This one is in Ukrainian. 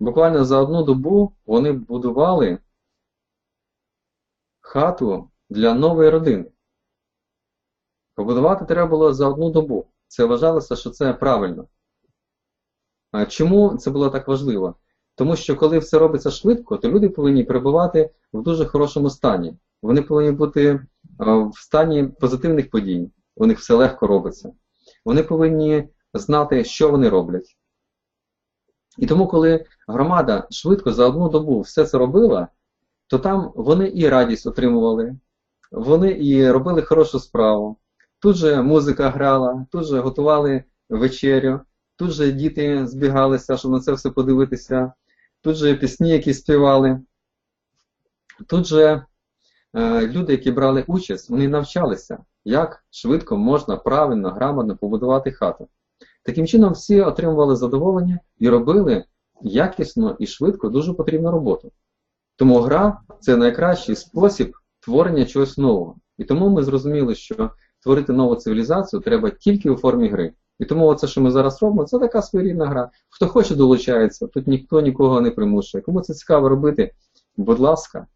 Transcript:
буквально за одну добу вони будували хату для нової родини. Побудувати треба було за одну добу. Це вважалося, що це правильно. А Чому це було так важливо? Тому що коли все робиться швидко, то люди повинні перебувати в дуже хорошому стані. Вони повинні бути е, в стані позитивних подій. У них все легко робиться. Вони повинні знати, що вони роблять. І тому, коли громада швидко за одну добу все це робила, то там вони і радість отримували, вони і робили хорошу справу. Тут же музика грала, тут же готували вечерю, тут же діти збігалися, щоб на це все подивитися, тут же пісні, які співали. Тут же е, люди, які брали участь, вони навчалися, як швидко можна правильно, грамотно побудувати хату. Таким чином, всі отримували задоволення і робили якісно і швидко дуже потрібну роботу. Тому гра це найкращий спосіб творення чогось нового. І тому ми зрозуміли, що творити нову цивілізацію треба тільки у формі гри. І тому це, що ми зараз робимо, це така своєрідна гра. Хто хоче долучається, тут ніхто нікого не примушує. Кому це цікаво робити, будь ласка.